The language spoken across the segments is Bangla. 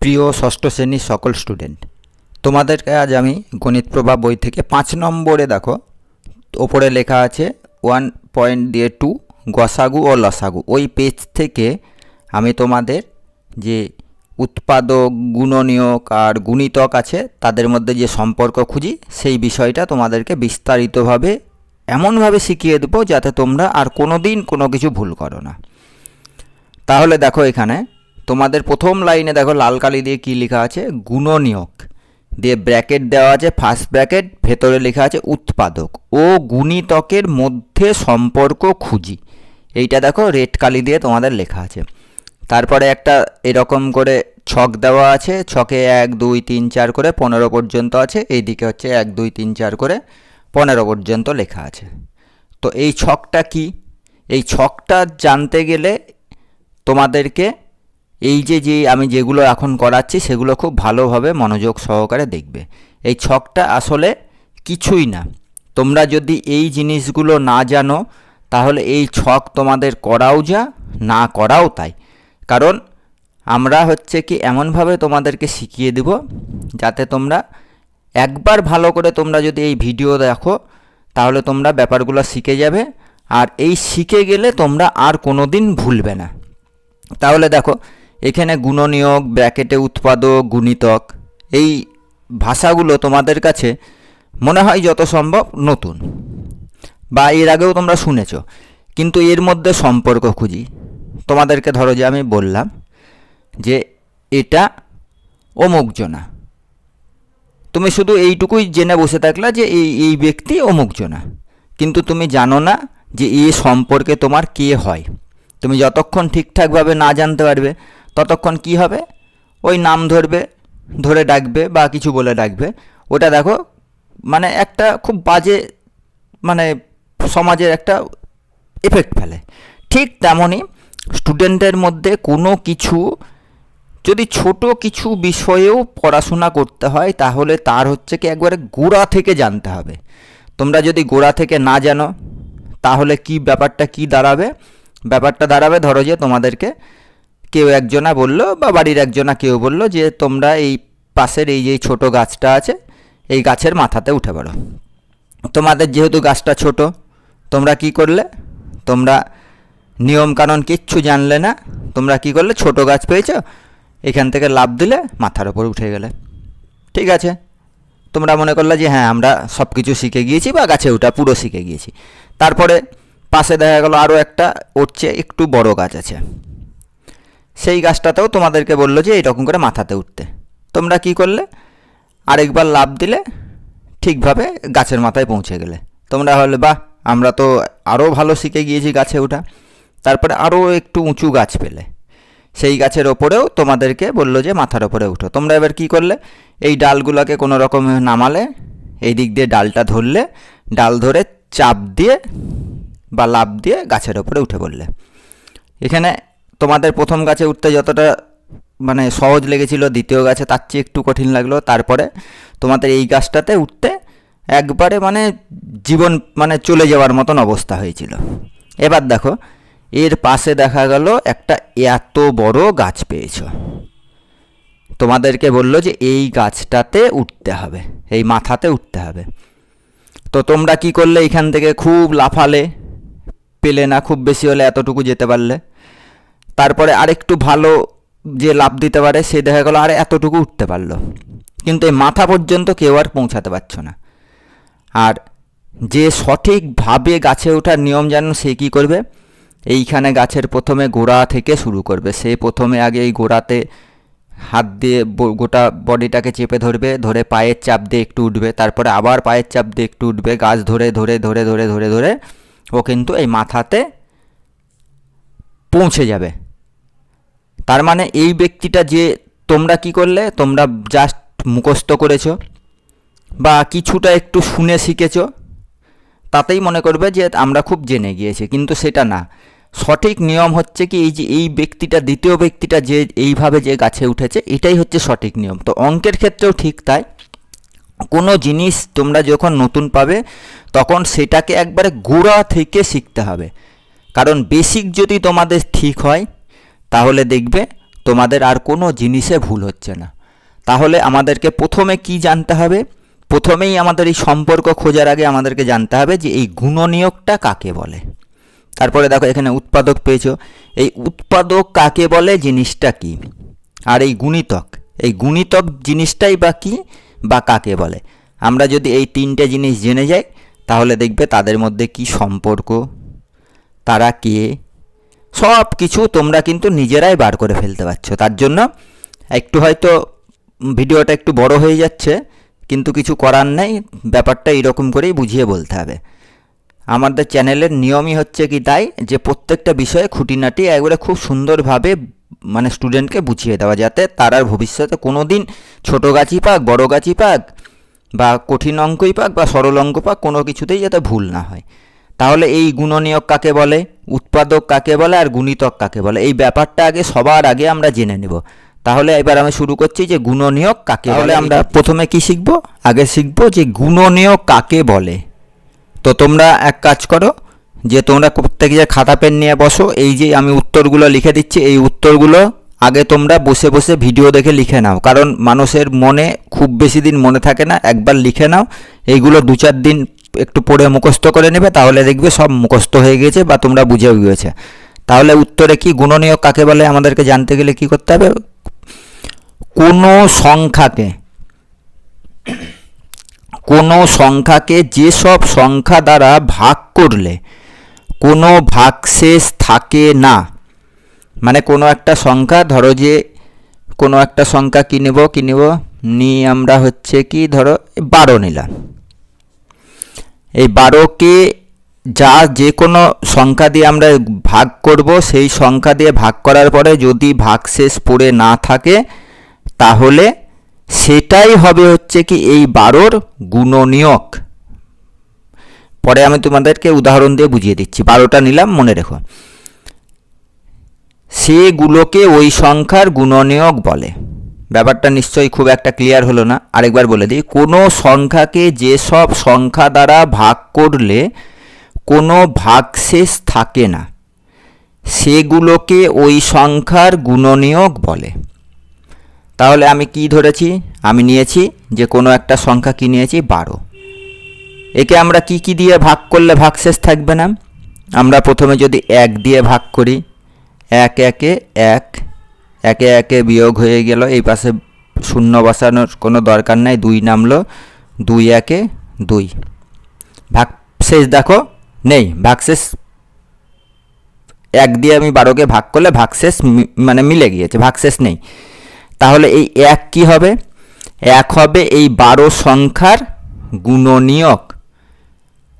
প্রিয় ষষ্ঠ শ্রেণির সকল স্টুডেন্ট তোমাদেরকে আজ আমি গণিত প্রভা বই থেকে পাঁচ নম্বরে দেখো, ওপরে লেখা আছে ওয়ান পয়েন্ট দিয়ে টু গসাগু ও লসাগু। ওই পেজ থেকে আমি তোমাদের যে উৎপাদক, গুণনীয়ক আর গুণিতক আছে, তাদের মধ্যে যে সম্পর্ক খুঁজি, সেই বিষয়টা তোমাদেরকে বিস্তারিতভাবে এমনভাবে শিখিয়ে দেবো যাতে তোমরা আর কোনো দিন কোনো কিছু ভুল করো না। তাহলে দেখো এখানে তোমাদের প্রথম লাইনে দেখো লাল কালি দিয়ে কি লেখা আছে? গুণনীয়ক। দিয়ে ব্র্যাকেট দেওয়া আছে, ফার্স্ট ব্র্যাকেট, ভেতরে লেখা আছে উৎপাদক। ও গুণিতকের মধ্যে সম্পর্ক খুঁজি। এইটা দেখো রেড কালি দিয়ে তোমাদের লেখা আছে। তারপরে একটা এরকম করে ছক দেওয়া আছে, ছকে এক, দুই, তিন, চার করে পনেরো পর্যন্ত আছে, এইদিকে হচ্ছে এক, দুই, তিন, চার করে পনেরো পর্যন্ত লেখা আছে। তো এই ছকটা কি? এই ছকটা জানতে গেলে তোমাদেরকে এই যে যে আমি যেগুলো এখন করাচ্ছি সেগুলো খুব ভালোভাবে মনোযোগ সহকারে দেখবে। এই ছকটা আসলে কিছুই না। তোমরা যদি এই জিনিসগুলো না জানো, তাহলে এই ছক তোমাদের করাও যা, না করাও তাই। কারণ আমরা হচ্ছে কি এমনভাবে তোমাদেরকে শিখিয়ে দেব, যাতে তোমরা একবার ভালো করে তোমরা যদি এই ভিডিও দেখো, তাহলে তোমরা ব্যাপারগুলো শিখে যাবে। আর এই শিখে গেলে তোমরা আর কোনো দিন ভুলবে না। তাহলে দেখো এখানে গুণনীয়ক ব্র্যাকেটে উৎপাদক, গুণিতক, এই ভাষাগুলো তোমাদের কাছে মনে হয় যত সম্ভব নতুন বা এর আগেও তোমরা শুনেছ, কিন্তু এর মধ্যে সম্পর্ক খুঁজি। তোমাদেরকে ধরো যে আমি বললাম যে এটা অমুক অমুকজনা তুমি শুধু এইটুকুই জেনে বসে থাকলা যে এই এই ব্যক্তি অমুক অমুকজনা কিন্তু তুমি জানো না যে এ সম্পর্কে তোমার কে হয়। তুমি যতক্ষণ ঠিকঠাকভাবে না জানতে পারবে ততক্ষণ কি হবে? ওই নাম ধরবে, ধরে ডাকবে বা কিছু বলে ডাকবে। ওটা দেখো মানে একটা খুব বাজে মানে সমাজের একটা এফেক্ট ফেলে। ঠিক তেমনই স্টুডেন্টের মধ্যে কোনো কিছু, যদি ছোট কিছু বিষয়েও পড়াশোনা করতে হয়, তাহলে তার হচ্ছে কি একবারে গোড়া থেকে জানতে হবে। তোমরা যদি গোড়া থেকে না জানো, তাহলে কি ব্যাপারটা কি দাঁড়াবে? ব্যাপারটা দাঁড়াবে ধরো যে তোমাদেরকে কেউ একজনা বলল বা বাড়ির একজনা কেউ বলল যে, তোমরা এই পাশের এই যে ছোট গাছটা আছে, এই গাছের মাথাতে উঠে পড়ো। তোমাদের যেহেতু গাছটা ছোট, তোমরা কি করলে? তোমরা নিয়মকানুন কিচ্ছু জানলে না, তোমরা কি করলে? ছোট গাছ পেয়েছ, এখান থেকে লাভ দিলে মাথার ওপর উঠে গেলে। ঠিক আছে। তোমরা মনে করলে যে হ্যাঁ আমরা সব কিছু শিখে গিয়েছি বা গাছে ওটা পুরো শিখে গিয়েছি। তারপরে পাশে দেখা গেল আরও একটা উঠছে একটু বড় গাছ আছে। সেই গাছটাতেও তোমাদেরকে বলল যে এইরকম করে মাথাতে উঠতে। তোমরা কি করলে? আরেকবার লাভ দিলে ঠিকভাবে গাছের মাথায় পৌঁছে গেলে। তোমরা হলে, বাহ, আমরা তো আরও ভালো শিখে গিয়েছি গাছে ওঠা। তারপরে আরও একটু উঁচু গাছ পেলে। সেই গাছের ওপরেও তোমাদেরকে বলল যে মাথার ওপরে উঠো। তোমরা এবার কি করলে? এই ডালগুলোকে কোনো রকম নামালে, এই দিক দিয়ে ডালটা ধরলে, ডাল ধরে চাপ দিয়ে বা লাভ দিয়ে গাছের ওপরে উঠে পড়লে। এখানে তোমাদের প্রথম গাছে উঠতে যতটা মানে সহজ লেগেছিল, দ্বিতীয় গাছে তার চেয়ে একটু কঠিন লাগল, তারপরে তোমাদের এই গাছটাতে উঠতে একবারে মানে জীবন মানে চলে যাওয়ার মতন অবস্থা হয়েছিল। এবার দেখো, এর পাশে দেখা গেল একটা এত বড় গাছ পেয়েছ। তোমাদেরকে বলল যে এই গাছটাতে উঠতে হবে, এই মাথাতে উঠতে হবে। তো তোমরা কি করলে এখান থেকে? খুব লাফালে, পেলে না, খুব বেশি হলে এতটুকু যেতে পারলে। তারপরে আরেকটু ভালো যে লাভ দিতে পারে, সে দেখা গেলো আর এতটুকু উঠতে পারল। কিন্তু এই মাথা পর্যন্ত কেউ আর পৌঁছাতে পারছ না। আর যে সঠিকভাবে গাছে ওঠার নিয়ম জানো, সে কী করবে? এইখানে গাছের প্রথমে গোড়া থেকে শুরু করবে। সে প্রথমে আগে এই গোড়াতে হাত দিয়ে গোটা বডিটাকে চেপে ধরবে, ধরে পায়ের চাপ দিয়ে একটু উঠবে, তারপরে আবার পায়ের চাপ দিয়ে একটু উঠবে, গাছ ধরে ধরে ধরে ধরে ধরে ধরে, ও কিন্তু এই মাথাতে পৌঁছে যাবে। তার মানে এই ব্যক্তিটা যে তোমরা কি করলে? তোমরা জাস্ট মুখস্থ করেছ বা কিছুটা একটু শুনে শিখেছো। তাতেই মনে করবে যে আমরা খুব জেনে গিয়েছি, কিন্তু সেটা না। সঠিক নিয়ম হচ্ছে কি, এই যে এই ব্যক্তিটা, দ্বিতীয় ব্যক্তিটা যে এইভাবে যে গাছে উঠেছে, এটাই হচ্ছে সঠিক নিয়ম। তো অঙ্কের ক্ষেত্রেও ঠিক তাই। কোনো জিনিস তোমরা যখন নতুন পাবে, তখন সেটাকে একবারে গোড়া থেকে শিখতে হবে। কারণ বেসিক যদি তোমাদের ঠিক হয় তাহলে দেখবে তোমাদের আর কোনো জিনিসে ভুল হচ্ছে না। তাহলে আমাদেরকে প্রথমে কি জানতে হবে? প্রথমেই আমাদের এই সম্পর্ক খোঁজার আগে আমাদেরকে জানতে হবে যে এই গুণনীয়কটা কাকে বলে। তারপরে দেখো এখানে উৎপাদক পেয়েছ। এই উৎপাদক কাকে বলে, জিনিসটা কি? আর এই গুণিতক এই গুণিতক জিনিসটাই বা কি বা কাকে বলে? আমরা যদি এই তিনটে জিনিস জেনে যাই, তাহলে দেখবে তাদের মধ্যে কি সম্পর্ক, তারা কে সব কিছু তোমরা কিন্তু নিজেরাই বার করে ফেলতে পারছ। তার জন্য একটু হয়তো ভিডিওটা একটু বড় হয়ে যাচ্ছে, কিন্তু কিছু করার নেই, ব্যাপারটা এরকম করেই বুঝিয়ে বলতে হবে। আমাদের চ্যানেলের নিয়মই হচ্ছে কি তাই, যে প্রত্যেকটা বিষয়ে খুঁটিনাটি একবারে খুব সুন্দরভাবে মানে স্টুডেন্টকে বুঝিয়ে দেওয়া, যাতে তার ভবিষ্যতে কোনো দিন ছোটো গাছই পাক, বড় গাছই পাক, বা কঠিন অঙ্কই পাক, বা সরল অঙ্ক পাক কোনো কিছুতেই যাতে ভুল না হয়। তাহলে এই গুণনীয়ক কাকে বলে? উৎপাদক কাকে বলে? আর গুণিতক কাকে বলে? এই ব্যাপারটা আগে সবার আগে আমরা জেনে নেব। তাহলে এবার আমি শুরু করছি যে গুণনীয়ক কাকে বলে। আমরা প্রথমে কি শিখব? আগে শিখব যে গুণনীয়ক কাকে বলে। তো তোমরা এক কাজ করো যে তোমরা প্রত্যেকে যে খাতা পেন নিয়ে বসো এই যে আমি উত্তরগুলো লিখে দিচ্ছি এই উত্তরগুলো আগে তোমরা বসে বসে ভিডিও দেখে লিখে নাও। কারণ মানুষের মনে খুব বেশি দিন মনে থাকে না একবার লিখে নাও। এইগুলো দু চার দিন একটু পড়ে মুখস্থ করে নেবে, তাহলে দেখবে সব মুখস্থ হয়ে গিয়েছে বা তোমরা বুঝেও গিয়েছে। তাহলে উত্তরে কি গুণনীয় কাকে বলে? আমাদেরকে জানতে গেলে কি করতে হবে? কোনো সংখ্যাকে কোনো সংখ্যাকে যেসব সংখ্যা দ্বারা ভাগ করলে কোনো ভাগশেষ থাকে না মানে কোনো একটা সংখ্যা, ধরো যে কোনো একটা সংখ্যা কী নেব কী নেব? নিয়ে আমরা হচ্ছে কি, ধরো বারো নিলাম। এই বারোকে যা যে কোনো সংখ্যা দিয়ে আমরা ভাগ করব, সেই সংখ্যা দিয়ে ভাগ করার পরে যদি ভাগশেষ পড়ে না থাকে, তাহলে সেটাই হবে হচ্ছে কি এই বারোর গুণনীয়ক। পরে আমি তোমাদেরকে উদাহরণ দিয়ে বুঝিয়ে দিচ্ছি। বারোটা নিলাম, মনে রেখো। সেগুলোকে ওই সংখ্যার গুণনীয়ক বলে। ব্যাপারটা নিশ্চয়ই খুব একটা ক্লিয়ার হলো না। আরেকবার বলে দিই, কোনো সংখ্যাকে যেসব সংখ্যা দ্বারা ভাগ করলে কোনো ভাগশেষ থাকে না, সেগুলোকে ওই সংখ্যার গুণনীয়ক বলে। তাহলে আমি কি ধরেছি? আমি নিয়েছি যে কোনো একটা সংখ্যা কি নিয়েছি? বারো। একে আমরা কি কি দিয়ে ভাগ করলে ভাগশেষ থাকবে না? আমরা প্রথমে যদি এক দিয়ে ভাগ করি, এক একে এক একে একে বিয়োগ হয়ে গেল। এই পাশে শূন্য বসানোর কোনো দরকার নাই। দুই নামলো। দুই একে দুই। ভাগশেষ দেখো? নেই। ভাগশেষ এক দিয়ে আমি বারোকে ভাগ করলে ভাগশেষ মানে মিলে গিয়েছে। ভাগশেষ নেই। তাহলে এই এক কি হবে? এক হবে এই বারো সংখ্যার গুণনীয়ক।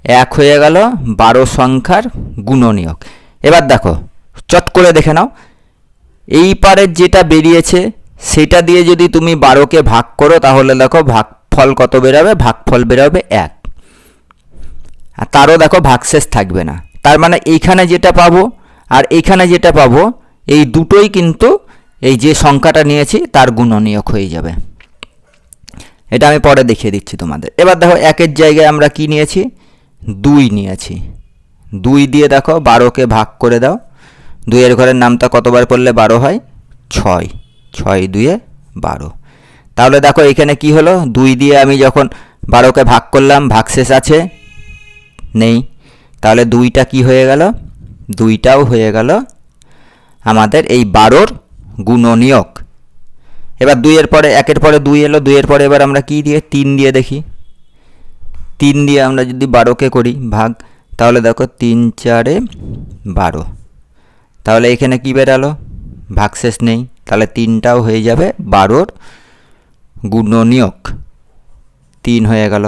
এক হয়ে গেল বারো সংখ্যার গুণনীয়ক। এবার দেখো, চট করে দেখে নাও। এই পারের যেটা বেরিয়েছে, সেটা দিয়ে যদি তুমি বারোকে ভাগ করো, তাহলে দেখো ভাগফল কত বেরোবে? ভাগফল বেরোবে এক। আর তারও দেখো ভাগশেষ থাকবে না। তার মানে এইখানে যেটা পাবো আর এইখানে যেটা পাবো, এই দুটোই কিন্তু এই যে সংখ্যাটা নিয়েছি, তার গুণনীয়ক হয়ে যাবে। এটা আমি পরে দেখিয়ে দিচ্ছি তোমাদের। এবার দেখো একের জায়গায় আমরা কি নিয়েছি? দুই নিয়েছি। দুই দিয়ে দেখো বারোকে ভাগ করে দাও। দুইয়ের ঘরের নামটা কতবার পড়লে বারো হয়? ছয়। ছয় দুয়ে বারো। তাহলে দেখো এখানে কি হলো? দুই দিয়ে আমি যখন বারোকে ভাগ করলাম ভাগশেষ আছে? নেই। তাহলে দুইটা কি হয়ে গেল? দুইটাও হয়ে গেল আমাদের এই বারোর গুণনীয়ক। এবার দুইয়ের পরে, একের পরে দুই এলো, দুইয়ের পরে এবার আমরা কি দিয়ে? তিন দিয়ে দেখি। তিন দিয়ে আমরা যদি বারোকে করি ভাগ, তাহলে দেখো তিন চারে বারো। তাহলে এখানে কি বেরালো? ভাগশেষ নেই। তাহলে তিনটাও হয়ে যাবে বারোর গুণনীয়ক। তিন হয়ে গেল।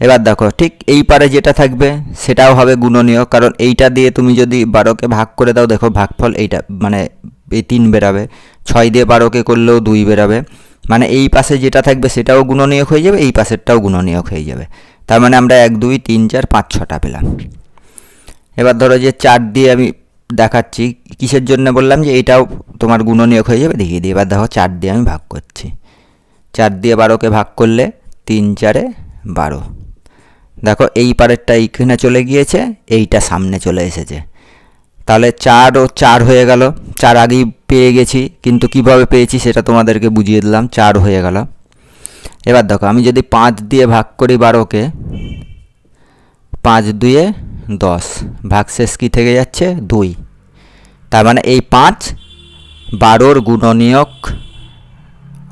এবার দেখো, ঠিক এই পারে যেটা থাকবে, সেটাও হবে গুণনীয় কারণ এইটা দিয়ে তুমি যদি বারোকে ভাগ করে দাও, দেখো ভাগফল এইটা মানে এই তিন বেরাবে। ছয় দিয়ে বারোকে করলেও দুই বেরাবে। মানে এই পাশে যেটা থাকবে, সেটাও গুণনীয়ক হয়ে যাবে, এই পাশেরটাও গুণনীয়ক হয়ে যাবে। তার মানে আমরা এক, দুই, তিন, চার, পাঁচ, ছটা পেলাম। এবার ধরো যে চার দিয়ে আমি দেখাচ্ছি, কিসের জন্য বললাম যে এটাও তোমার গুণনীয়ক হয়ে যাবে, দেখিয়ে দিই। এবার দেখো চার দিয়ে আমি ভাগ করছি। চার দিয়ে বারোকে ভাগ করলে তিন চারে বারো। দেখো এই পারেরটা এইখানে চলে গিয়েছে, এইটা সামনে চলে এসেছে। তাহলে চার ও চার হয়ে গেল। চার আগেই পেয়ে গেছি, কিন্তু কীভাবে পেয়েছি সেটা তোমাদেরকে বুঝিয়ে দিলাম, চার হয়ে গেল। এবার দেখো, আমি যদি পাঁচ দিয়ে ভাগ করি বারোকে, পাঁচ দুয়ে দশ। ভাগশেষ কী থেকে যাচ্ছে? দুই। তার মানে এই পাঁচ বারোর গুণনীয়ক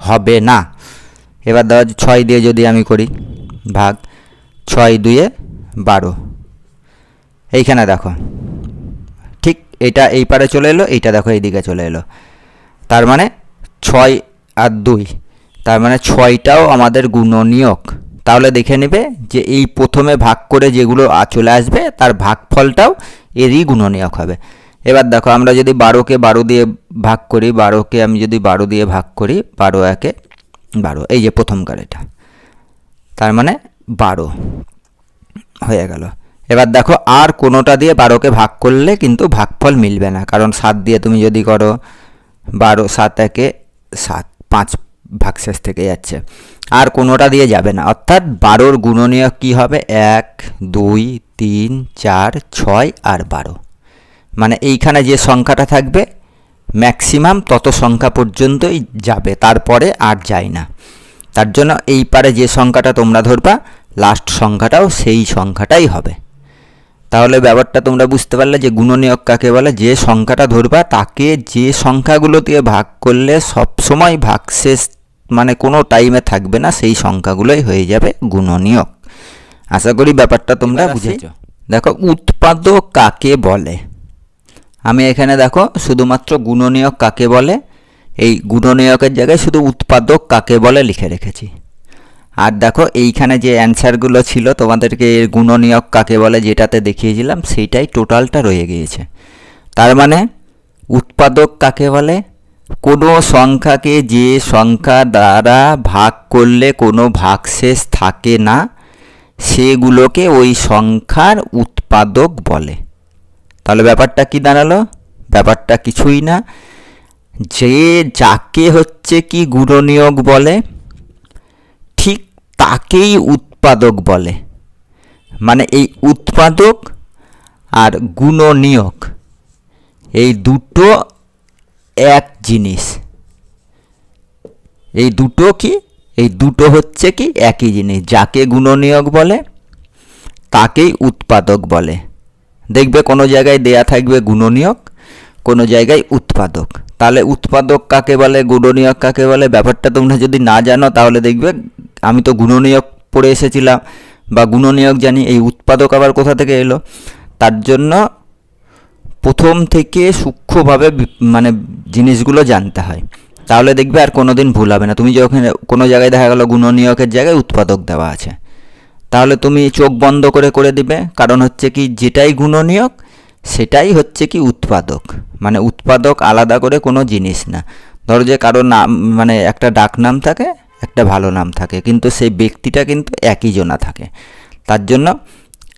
হবে না। এবার ধরো ছয় দিয়ে যদি আমি করি ভাগ, ছয় দুয়ে বারো। এইখানে দেখো। ঠিক এটা এই পারে চলে এলো, এইটা দেখো এইদিকে চলে এলো। তার মানে ছয় আর দুই। তার মানে ছয়টাও আমাদের গুণনীয়ক। তাহলে দেখে নেবে যে এই প্রথমে ভাগ করে যেগুলো চলে আসবে, তার ভাগফলটাও এরই গুণনীয়ক হবে। এবার দেখো, আমরা যদি বারোকে বারো দিয়ে ভাগ করি, বারোকে আমি যদি বারো দিয়ে ভাগ করি, বারো একে বারো, এই যে প্রথমকার এটা তার মানে বারো হয়ে গেল। এবার দেখো, আর কোনোটা দিয়ে বারোকে ভাগ করলে কিন্তু ভাগফল মিলবে না, কারণ সাত দিয়ে তুমি যদি করো বারো, সাত একে সাত, পাঁচ ভাগশেষ থেকে যাচ্ছে। আর কোনোটা দিয়ে যাবে না। অর্থাৎ বারোর গুণনীয় কি হবে? এক, দুই, তিন, চার, ছয় আর বারো। মানে এইখানে যে সংখ্যাটা থাকবে, ম্যাক্সিমাম তত সংখ্যা পর্যন্তই যাবে। তারপরে আর যায় না। তার জন্য এই পারে যে সংখ্যাটা তোমরা ধরবা, লাস্ট সংখ্যাটাও সেই সংখ্যাটাই হবে। তাহলে ব্যাপারটা তোমরা বুঝতে পারলে যে গুণনীয়ক কাকে বলে? যে সংখ্যাটা ধরবা তাকে যে সংখ্যাগুলো দিয়ে ভাগ করলে সব সময় ভাগশেষ মানে কোনো টাইমে থাকবে না সেই সংখ্যাগুলোই হয়ে যাবে গুণনীয়ক। আশা করি ব্যাপারটা তোমরা বুঝেছ। দেখো উৎপাদক কাকে বলে? আমি এখানে দেখো শুধুমাত্র গুণনীয়ক কাকে বলে? এই গুণনীয়কের জায়গায় শুধু উৎপাদক কাকে বলে লিখে রেখেছি। আর দেখো, এইখানে যে অ্যান্সারগুলো ছিল, তোমাদেরকে এর গুণনীয়ক কাকে বলে যেটাতে দেখিয়েছিলাম, সেইটাই টোটালটা রয়ে গিয়েছে। তার মানে উৎপাদক কাকে বলে? কোনো সংখ্যাকে যে সংখ্যা দ্বারা ভাগ করলে কোনো ভাগশেষ থাকে না, সেগুলোকে ওই সংখ্যার উৎপাদক বলে। তাহলে ব্যাপারটা কি দাঁড়াল? ব্যাপারটা কিছুই না। যে যাকে হচ্ছে কি গুণনীয়ক বলে তাকেই উৎপাদক বলে। মানে এই উৎপাদক আর গুণনীয়ক, এই দুটো এক জিনিস। এই দুটো কি? এই দুটো হচ্ছে কি? একই জিনিস। যাকে গুণনীয়ক বলে, তাকেই উৎপাদক বলে। দেখবে কোনো জায়গায় দেয়া থাকবে গুণনীয়ক, কোনো জায়গায় উৎপাদক। তাহলে উৎপাদক কাকে বলে, গুণনীয়ক কাকে বলে? ব্যাপারটা তোমরা যদি না জানো তাহলে দেখবে, আমি তো গুণনীয়ক পড়ে এসেছিলাম বা গুণনীয়ক জানি, এই উৎপাদক আবার কোথা থেকে এলো? তার জন্য প্রথম থেকে সূক্ষ্মভাবে মানে জিনিসগুলো জানতে হয়। তাহলে দেখবে আর কোনো দিন ভুল হবে না। তুমি যখন কোনো জায়গায় দেখা গেলো গুণনীয়কের জায়গায় উৎপাদক দেওয়া আছে। তাহলে তুমি চোখ বন্ধ করে করে দিবে। কারণ হচ্ছে কি, যেটাই গুণনীয়ক সেটাই হচ্ছে কি উৎপাদক। মানে উৎপাদক আলাদা করে কোনো জিনিস না। ধরো যে কারও নাম মানে একটা ডাক নাম থাকে, একটা ভালো নাম থাকে, কিন্তু সেই ব্যক্তিটা কিন্তু একই জনা থাকে। তার জন্য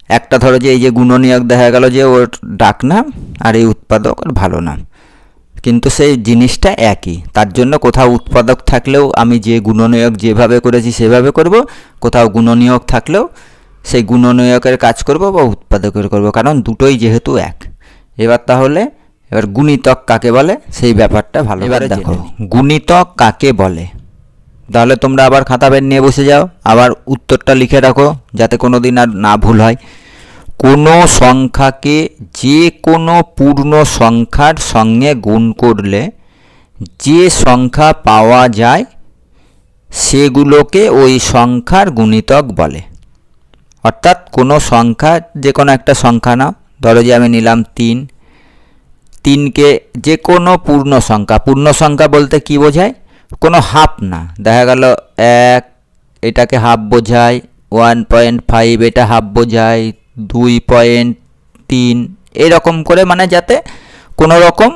একটা ধরো যে এই যে গুণনীয়ক দেখা গেল যে ওর ডাক নাম আর এই উৎপাদক ওর ভালো নাম। কিন্তু সেই জিনিসটা একই। তার জন্য কোথাও উৎপাদক থাকলেও আমি যে গুণনীয়ক যেভাবে করেছি সেভাবে করব, কোথাও গুণনীয়ক থাকলেও সেই গুণনীয়কের কাজ করব বা উৎপাদকের করব কারণ দুটোই যেহেতু এক। এবার তাহলে এবার গুণিতক কাকে বলে? সেই ব্যাপারটা ভালো এবারে এবারে দেখো। গুণিতক কাকে বলে? তাহলে তোমরা আবার খাতা পেন নিয়ে বসে যাও। আবার উত্তরটা লিখে রাখো যাতে কোনো দিন আর না ভুল হয়। কোনো সংখ্যাকে যে কোনো পূর্ণ সংখ্যার সঙ্গে গুণ করলে যে সংখ্যা পাওয়া যায় সেগুলোকে ওই সংখ্যার গুণিতক বলে। অর্থাৎ কোনো সংখ্যা, যে কোনো একটা সংখ্যা নাও। ধরো যে আমি নিলাম তিন। তিনকে যে কোনো পূর্ণ সংখ্যা পূর্ণ সংখ্যা বলতে কি বোঝায়? কোনো হাফ না। দেখা গেল এক, এটাকে হাফ বোঝায়, ওয়ান পয়েন্ট ফাইভ, এটা হাফ বোঝায়, দুই পয়েন্ট তিন, এরকম করে মানে যাতে কোনো রকম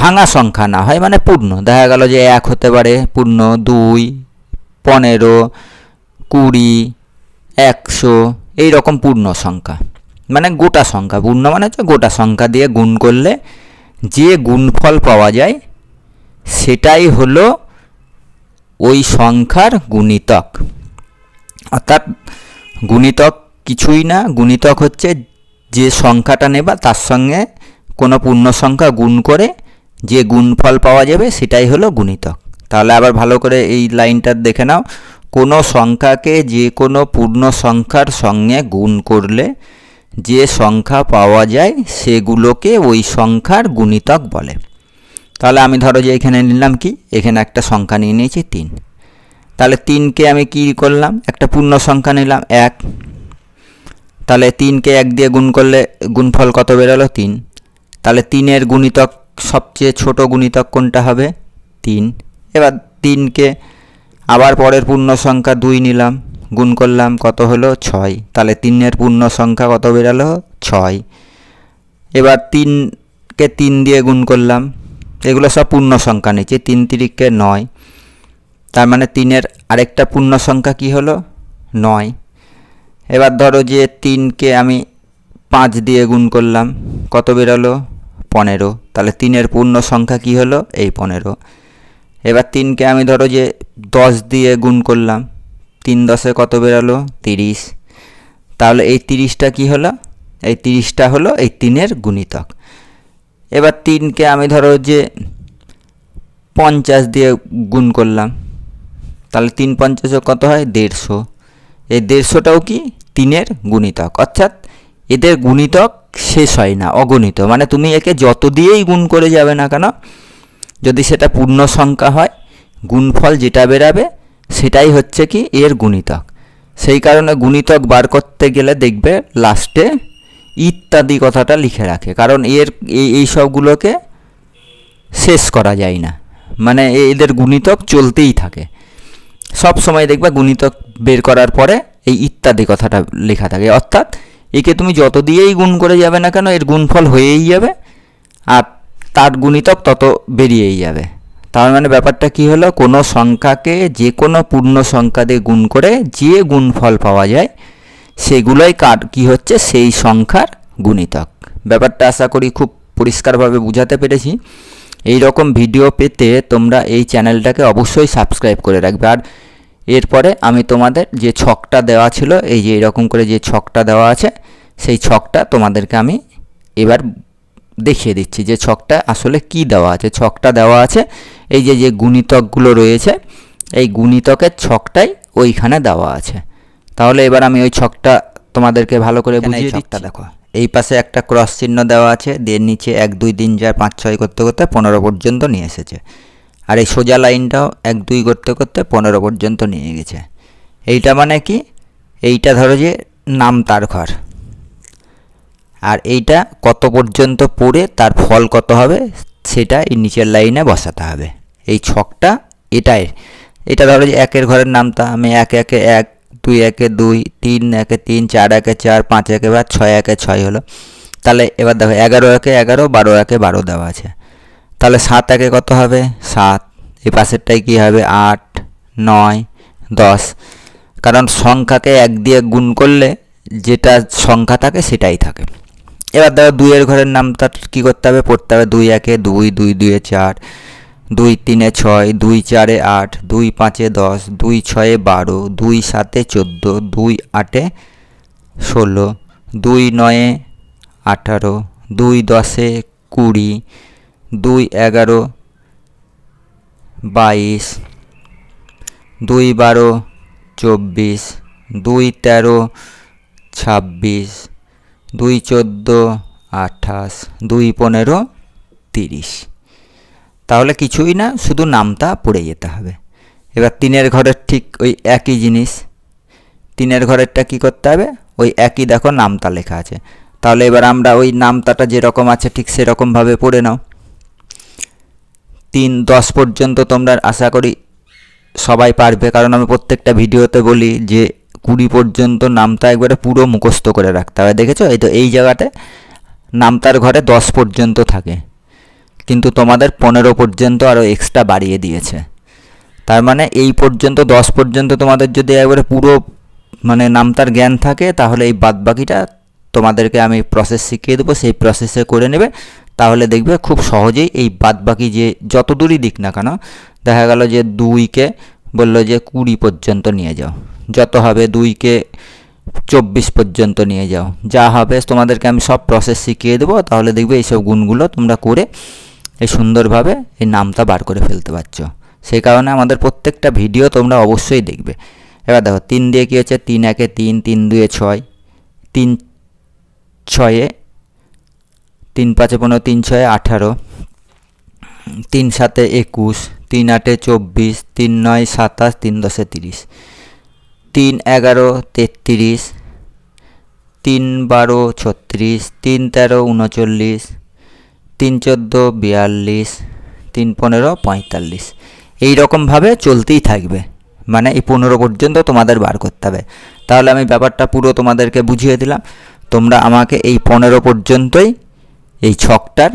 ভাঙা সংখ্যা না হয় মানে পূর্ণ। দেখা গেল যে এক হতে পারে, পূর্ণ দুই, পনেরো, কুড়ি একশো এই রকম পূর্ণ সংখ্যা। মানে গোটা সংখ্যা, পূর্ণ মানে হচ্ছে গোটা সংখ্যা দিয়ে গুণ করলে যে গুণফল পাওয়া যায়, সেটাই হলো ওই সংখ্যার গুণিতক। অর্থাৎ গুণিতক কিছুই না, গুণিতক হচ্ছে যে সংখ্যাটা নেবা, তার সঙ্গে কোনো পূর্ণ সংখ্যা গুণ করে যে গুণফল পাওয়া যাবে, সেটাই হলো গুণিতক। তাহলে আবার ভালো করে এই লাইনটা দেখে নাও। কোনো সংখ্যাকে যে কোনো পূর্ণ সংখ্যার সঙ্গে গুণ করলে যে সংখ্যা পাওয়া যায় সেগুলোকে ওই সংখ্যার গুণিতক বলে। তাহলে আমি ধরো যে এখানে নিলাম কি? এখানে একটা সংখ্যা নিয়ে নিয়েছি, তিন। তাহলে তিনকে আমি কি করলাম? একটা পূর্ণ সংখ্যা নিলাম, এক। তাহলে তিনকে এক দিয়ে গুণ করলে গুণফল কত বেরোলো? তিন। তাহলে তিনের গুণিতক সবচেয়ে ছোট গুণিতক কোনটা হবে? তিন। এবার তিনকে আবার পরের পূর্ণ সংখ্যা দুই নিলাম। গুণ করলাম কত হলো ছয়। তাহলে তিনের পূর্ণ সংখ্যা কত বেরালো? ছয়। এবার তিনকে তিন দিয়ে গুণ করলাম। এগুলো সব পূর্ণ সংখ্যা নিচ্ছে, তিন তিরিককে নয়। তার মানে তিনের আরেকটা পূর্ণ সংখ্যা কি হলো? নয়। এবার ধরো যে তিনকে আমি পাঁচ দিয়ে গুণ করলাম, কত বেরোলো? পনেরো। তাহলে তিনের পূর্ণ সংখ্যা কি হলো? এই পনেরো। এবার তিনকে আমি ধরো যে দশ দিয়ে গুণ করলাম, তিন দশে কত বেরোলো? তিরিশ। তাহলে এই তিরিশটা কি হলো? এই তিরিশটা হলো এই তিনের গুণিতক। এবার তিনকে আমি ধরো যে পঞ্চাশ দিয়ে গুণ করলাম, তাহলে তিন পঞ্চাশে কত হয়? দেড়শো। এই দেড়শোটাও কি? তিনের গুণিতক। অর্থাৎ এদের গুণিতক শেষ হয় না, অগণিত। মানে তুমি একে যত দিয়েই গুণ করে যাবে না কেন যদি সেটা পূর্ণ সংখ্যা হয়, গুণফল যেটা বেরাবে, সেটাই হচ্ছে কি এর গুণিতক। সেই কারণে গুণিতক বার করতে গেলে দেখবে লাস্টে ইত্যাদি কথাটা লিখে রাখে। কারণ এর, এই এই সবগুলোকে শেষ করা যায় না। মানে এদের গুণিতক চলতেই থাকে। সব সময় দেখবে গুণিতক বের করার পরে এই ইত্যাদি কথাটা লেখা থাকে। অর্থাৎ একে তুমি যত দিয়েই গুণ করে যাবে না কেন, এর গুণফল হয়েই যাবে। আর তার গুণিতক তত বেরিয়েই যাবে। তার মানে ব্যাপারটা কি হলো? কোনো সংখ্যাকে যে কোনো পূর্ণ সংখ্যা দিয়ে গুণ করে যে গুণফল পাওয়া যায়, সেগুলোই কার, কি হচ্ছে? সেই সংখ্যার গুণিতক। ব্যাপারটা আশা করি খুব পরিষ্কারভাবে বুঝাতে পেরেছি। এই রকম ভিডিও পেতে তোমরা এই চ্যানেলটাকে অবশ্যই সাবস্ক্রাইব করে রাখবে। আর এরপরে আমি তোমাদের যে ছকটা দেওয়া ছিল, এই যে এরকম করে যে ছকটা দেওয়া আছে, সেই ছকটা তোমাদেরকে আমি এবার দেখিয়ে দিচ্ছি যে ছকটা আসলে কি দেওয়া আছে ছকটা দেওয়া আছে এই যে যে গুণিতকগুলো রয়েছে এই গুণিতকের ছকটাই ওইখানে দেওয়া আছে। তাহলে এবার আমি ওই ছকটা তোমাদেরকে ভালো করে বুঝিয়ে ছকটা দেখো এই পাশে একটা ক্রস চিহ্ন দেওয়া আছে দিয়ে নিচে এক দুই তিন চার পাঁচ ছয় করতে করতে পনেরো পর্যন্ত নিয়ে এসেছে। আর এই সোজা লাইনটাও এক দুই করতে করতে পনেরো পর্যন্ত নিয়ে গেছে। এইটা মানে কি? এইটা ধরো যে নাম তার ঘর। আর এইটা কত পর্যন্ত পড়ে, তার ফল কত হবে, সেটা এই নিচের লাইনে বসাতে হবে। এই ছকটা এটাই। এটা ধরো যে একের ঘরের নামটা, আমি এক একে এক, দুই একে দুই, তিন একে তিন, চার একে চার, পাঁচ একে বা ছয় একে ছয় হলো। তাহলে এবার দেখো, এগারো একে এগারো, বারো একে বারো দেওয়া আছে। তাহলে সাত একে কত হবে? সাত। এই পাশেরটাই কী হবে? আট, নয়, দশ। কারণ সংখ্যাকে এক দিয়ে গুণ করলে যেটা সংখ্যা থাকে সেটাই থাকে। এবার দেখো দুইয়ের ঘরের নামটা কী করতে হবে? পড়তে হবে দুই একে দুই দুই, দুইয়ে চার, দুই তিনে ছয়, দুই চারে আট, দুই পাঁচে দশ, দুই ছয়ে বারো, দুই সাতে চোদ্দ, দুই আটে ষোলো, দুই নয়ে আঠারো, দুই দশে কুড়ি, দুই এগারো বাইশ, দুই বারো চব্বিশ, দুই তেরো ছাব্বিশ দুই চোদ্দ, আঠাশ, দুই পনেরো, তিরিশ। তাহলে কিছুই না, শুধু নামটা পড়ে যেতে হবে। এবার তিনের ঘরের ঠিক ওই একই জিনিস। তিনের ঘরেরটা কি করতে হবে? ওই একই দেখো নামতা লেখা আছে। তাহলে এবার আমরা ওই নামতাটা যেরকম আছে, ঠিক সেরকমভাবে পড়ে নাও। তিন, দশ পর্যন্ত তোমরা আশা করি সবাই পারবে। কারণ আমি প্রত্যেকটা ভিডিওতে বলি যে কুড়ি পর্যন্ত নামতা একবারে পুরো মুখস্থ করে রাখতে হবে, দেখেছ? এই তো এই জায়গাতে নামতার ঘরে দশ পর্যন্ত থাকে, কিন্তু তোমাদের পনেরো পর্যন্ত আরও এক্সট্রা বাড়িয়ে দিয়েছে। তার মানে এই পর্যন্ত, দশ পর্যন্ত তোমাদের যদি একবারে পুরো মানে নামতার জ্ঞান থাকে, তাহলে এই বাদবাকিটা তোমাদেরকে আমি প্রসেস শিখিয়ে দেবো, সেই প্রসেসে করে নেবে। তাহলে দেখবে খুব সহজেই এই বাদবাকি যে যত দূরই দিক না কেন, দেখা গেল যে দুইকে বলল যে কুড়ি পর্যন্ত নিয়ে যাও। যত হবে দুইকে চব্বিশ পর্যন্ত নিয়ে যাও। যা হবে তোমাদেরকে আমি সব প্রসেস শিখিয়ে দেবো। তাহলে দেখবে এইসব গুণগুলো তোমরা করে এই সুন্দরভাবে এই নামটা বার করে ফেলতে পারছ। সেই কারণে আমাদের প্রত্যেকটা ভিডিও তোমরা অবশ্যই দেখবে। এবার দেখো, তিন দিয়ে কী হচ্ছে? তিন একে তিন তিন দুয়ে ছয়। তিন ছয়ে তিন পাঁচে পনেরো, তিন ছয়ে আঠারো। তিন সাতে একুশ, তিন আটে চব্বিশ, তিন নয় সাতাশ, তিন দশে তিরিশ। তিন এগারো তেত্রিশ, তিন বারো ছত্রিশ, তিন তেরো উনচল্লিশ, তিন চোদ্দ বিয়াল্লিশ, তিন পনেরো পঁয়তাল্লিশ। এই রকমভাবে চলতেই থাকবে। মানে এই পনেরো পর্যন্ত তোমাদের বার করতে হবে। তাহলে আমি ব্যাপারটা পুরো তোমাদেরকে বুঝিয়ে দিলাম। তোমরা আমাকে এই পনেরো পর্যন্তই এই ছকটার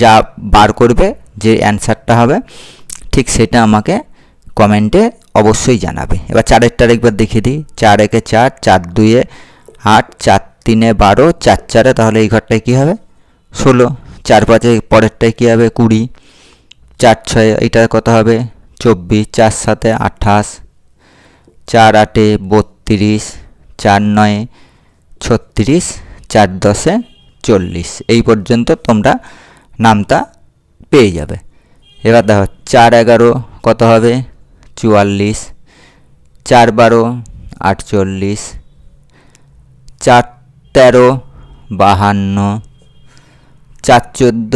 যা বার করবে যে অ্যান্সারটা হবে, ঠিক সেটা আমাকে কমেন্টে অবশ্যই জানাবে। এবার চারেরটার একবার দেখিয়ে দিই। চার একে চার চার দুয়ে আট, চার তিনে বারো, চার চারে তাহলে এই ঘরটায় কী হবে? ষোলো। চার পাঁচে পরেরটায় কী হবে? কুড়ি। চার ছয়ে এইটা কত হবে? চব্বিশ। চার সাতে আঠাশ। চার আটে বত্রিশ। চার নয়ে ছত্রিশ। চার দশে চল্লিশ। এই পর্যন্ত তোমরা নামটা পেয়ে যাবে। এবার দেখো, চার এগারো কত হবে? চুয়াল্লিশ, চার বারো, আটচল্লিশ, চার তেরো, বাহান্ন, চার চোদ্দ,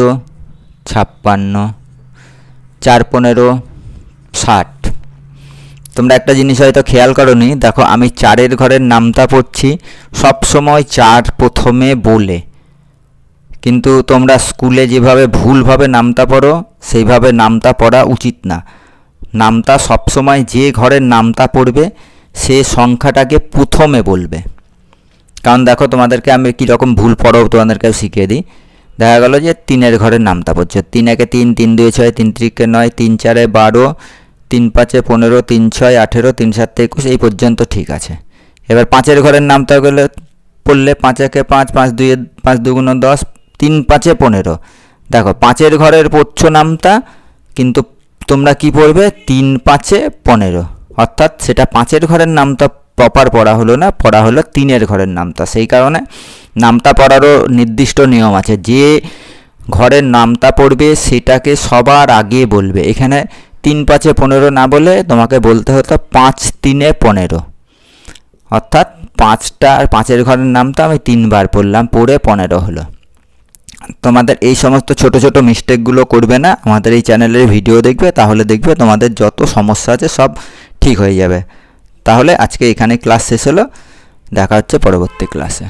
ছাপ্পান্ন, চার পনেরো, ষাট। তোমরা একটা জিনিস হয়তো খেয়াল করনি, দেখো আমি চারের ঘরের নামটা পড়ছি, সব সময় চার প্রথমে বলে। কিন্তু তোমরা স্কুলে যেভাবে ভুলভাবে নামতা পড়ো, সেইভাবে নামতা পড়া উচিত না। নামতা সবসময় যে ঘরের নামতা পড়বে, সে সংখ্যাটাকে প্রথমে বলবে। কারণ দেখো তোমাদেরকে আমি কীরকম ভুল পড়ো তোমাদেরকে শিখিয়ে দিই। দেখা গেলো যে তিনের ঘরের নামতা পড়ছে। তিন একে তিন তিন দুই ছয়, তিন ত্রিকে নয়, তিন চারে বারো, তিন পাঁচে পনেরো, তিন ছয়, আঠেরো, তিন সাতে একুশ, এই পর্যন্ত ঠিক আছে। এবার পাঁচের ঘরের নামতা গেলে পড়লে পাঁচ একে পাঁচ পাঁচ দুইয়ে পাঁচ দুগুণ দশ, তিন পাঁচে পনেরো। দেখো পাঁচের ঘরের পড়ছো নামতা, কিন্তু তোমরা কি পড়বে? তিন পাঁচে পনেরো। অর্থাৎ সেটা পাঁচের ঘরের নামতা প্রপার পড়া হলো না, পড়া হলো তিনের ঘরের নামতা সেই কারণে নামতা পড়ারও নির্দিষ্ট নিয়ম আছে। যে ঘরের নামতা পড়বে, সেটাকে সবার আগে বলবে। এখানে তিন পাঁচে পনেরো না বলে তোমাকে বলতে হতো পাঁচ তিনে পনেরো। অর্থাৎ পাঁচটা, পাঁচের ঘরের নামটা আমি তিনবার পড়লাম, পড়ে পনেরো হলো। তোমাদের এই সমস্ত ছোট ছোট মিস্টেকগুলো করবে না, আমাদের এই চ্যানেলের ভিডিও দেখবে, তাহলে দেখবে তোমাদের যত সমস্যা আছে সব ঠিক হয়ে যাবে। তাহলে আজকে এখানে ক্লাস শেষ হলো, দেখা হচ্ছে পরবর্তী ক্লাসে